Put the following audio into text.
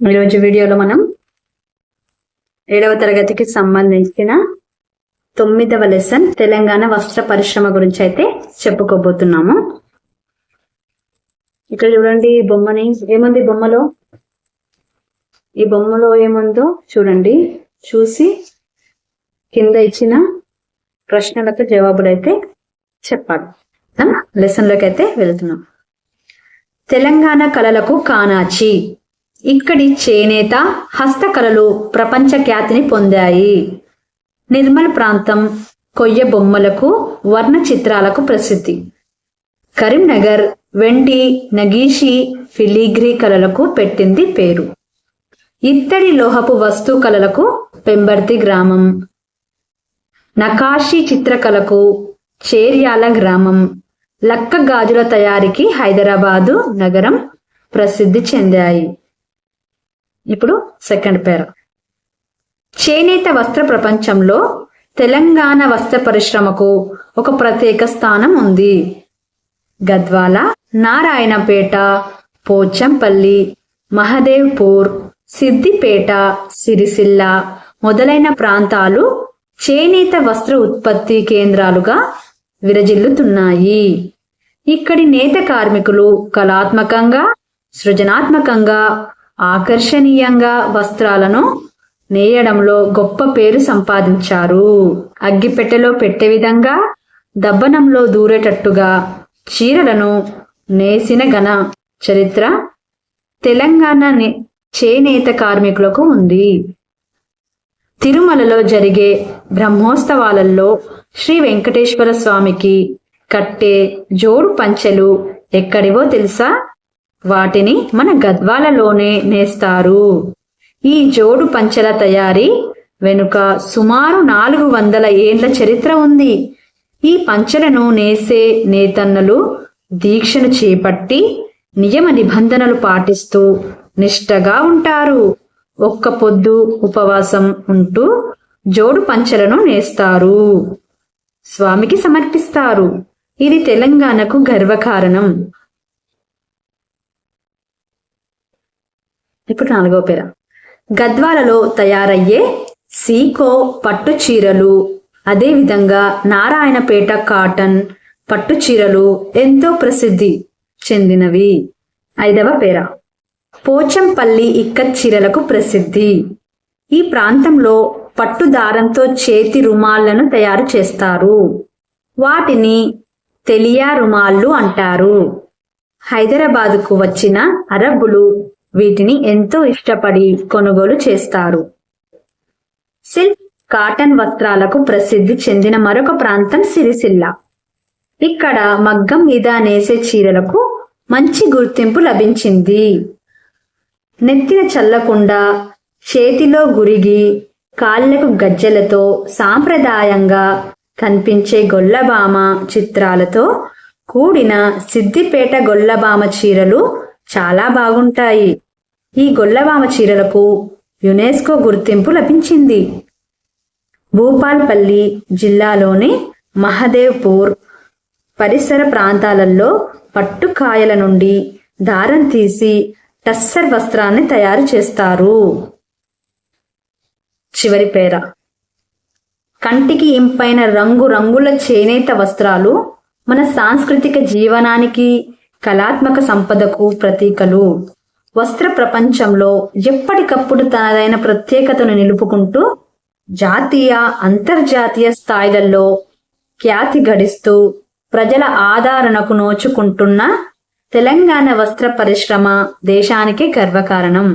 ఈరోజు వీడియోలో మనం ఏడవ తరగతికి సంబంధించిన తొమ్మిదవ లెసన్ తెలంగాణ వస్త్ర పరిశ్రమ గురించి అయితే చెప్పుకోబోతున్నాము. ఇక్కడ చూడండి ఈ బొమ్మని. ఏముంది బొమ్మలో? ఈ బొమ్మలో ఏముందో చూడండి. చూసి కింద ఇచ్చిన ప్రశ్నలకు జవాబులు అయితే చెప్పాలి లెసన్లోకి అయితే వెళ్తున్నాం. తెలంగాణ కళలకు కానాచి. ఇక్కడి చేనేత హస్తకళలు ప్రపంచ ఖ్యాతిని పొందాయి. నిర్మల్ ప్రాంతం కొయ్య బొమ్మలకు వర్ణ చిత్రాలకు ప్రసిద్ధి. కరీంనగర్ వెండి నగీషి ఫిలిగ్రీ కళలకు పెట్టింది పేరు. ఇత్తడి లోహపు వస్తు కళలకు పెంబర్తి గ్రామం. నకాషి చిత్రకళకు చేర్యాల గ్రామం. లక్క గాజుల తయారీకి హైదరాబాదు నగరం ప్రసిద్ధి చెందాయి. ఇప్పుడు సెకండ్ పేర చేనేత వస్త్ర ప్రపంచంలో తెలంగాణ వస్త్ర పరిశ్రమకు ఒక ప్రత్యేక స్థానం ఉంది. గద్వాల నారాయణపేట పోచంపల్లి మహదేవ్పూర్ సిద్దిపేట సిరిసిల్ల మొదలైన ప్రాంతాలు చేనేత వస్త్ర ఉత్పత్తి కేంద్రాలుగా విరజిల్లుతున్నాయి. ఇక్కడి నేత కార్మికులు కళాత్మకంగా సృజనాత్మకంగా ఆకర్షణీయంగా వస్త్రాలను నేయడంలో గొప్ప పేరు సంపాదించారు. అగ్గిపెట్టెలో పెట్టే విధంగా దబ్బనంలో దూరేటట్టుగా చీరలను నేసిన ఘన చరిత్ర తెలంగాణ చేనేత కార్మికులకు ఉంది. తిరుమలలో జరిగే బ్రహ్మోత్సవాలలో శ్రీ వెంకటేశ్వర స్వామికి కట్టే జోడు పంచెలు ఎక్కడివో తెలుసా? వాటిని మన గద్వాలలోనే నేస్తారు. ఈ జోడు పంచెల తయారీ వెనుక సుమారు నాలుగు వందల ఏండ్ల చరిత్ర ఉంది. ఈ పంచెలను నేసే నేతన్నలు దీక్షను చేపట్టి నియమ నిబంధనలు పాటిస్తూ నిష్టగా ఉంటారు. ఒక్క పొద్దు ఉపవాసం ఉంటూ జోడు పంచెలను నేస్తారు. స్వామికి సమర్పిస్తారు. ఇది తెలంగాణకు గర్వకారణం. ఇప్పుడు నాలుగో పేర. గద్వాలలో తయారయ్యే సీకో పట్టు చీరలు అదేవిధంగా నారాయణపేట కాటన్ పట్టు చీరలు ఎంతో ప్రసిద్ధి చెందినవి. ఐదవ పేర. పోచంపల్లి ఇక్కత్ చీరలకు ప్రసిద్ధి. ఈ ప్రాంతంలో పట్టు దారంతో చేతి రుమాళ్ళను తయారు చేస్తారు. వాటిని తెలియా రుమాళ్ళు అంటారు. హైదరాబాదుకు వచ్చిన అరబ్బులు వీటిని ఎంతో ఇష్టపడి కొనుగోలు చేస్తారు. సిల్క్ కాటన్ వస్త్రాలకు ప్రసిద్ధి చెందిన మరొక ప్రాంతం సిరిసిల్ల. ఇక్కడ మగ్గం మీద నేసే చీరలకు మంచి గుర్తింపు లభించింది. నెత్తిన చల్లకుండా చేతిలో గురిగి కాళ్ళకు గజ్జెలతో సాంప్రదాయంగా కనిపించే గొల్లబామ చిత్రాలతో కూడిన సిద్దిపేట గొల్లబామ చీరలు చాలా బాగుంటాయి. ఈ గొల్లవామ చీరలకు యునెస్కో గుర్తింపు లభించింది. భూపాల్పల్లి జిల్లాలోని మహదేవ్పూర్ పరిసర ప్రాంతాలలో పట్టుకాయల నుండి దారం తీసి టస్సర్ వస్త్రాన్ని తయారు చేస్తారు. చివరి పేర. కంటికి ఇంపైన రంగు రంగుల చేనేత వస్త్రాలు మన సాంస్కృతిక జీవనానికి కళాత్మక సంపదకు ప్రతీకలు. వస్త్ర ప్రపంచంలో ఎప్పటికప్పుడు తనదైన ప్రత్యేకతను నిలుపుకుంటూ జాతీయ అంతర్జాతీయ స్థాయిలలో ఖ్యాతి గడిస్తూ ప్రజల ఆదరణకు నోచుకుంటున్న తెలంగాణ వస్త్ర పరిశ్రమ దేశానికి గర్వకారణం.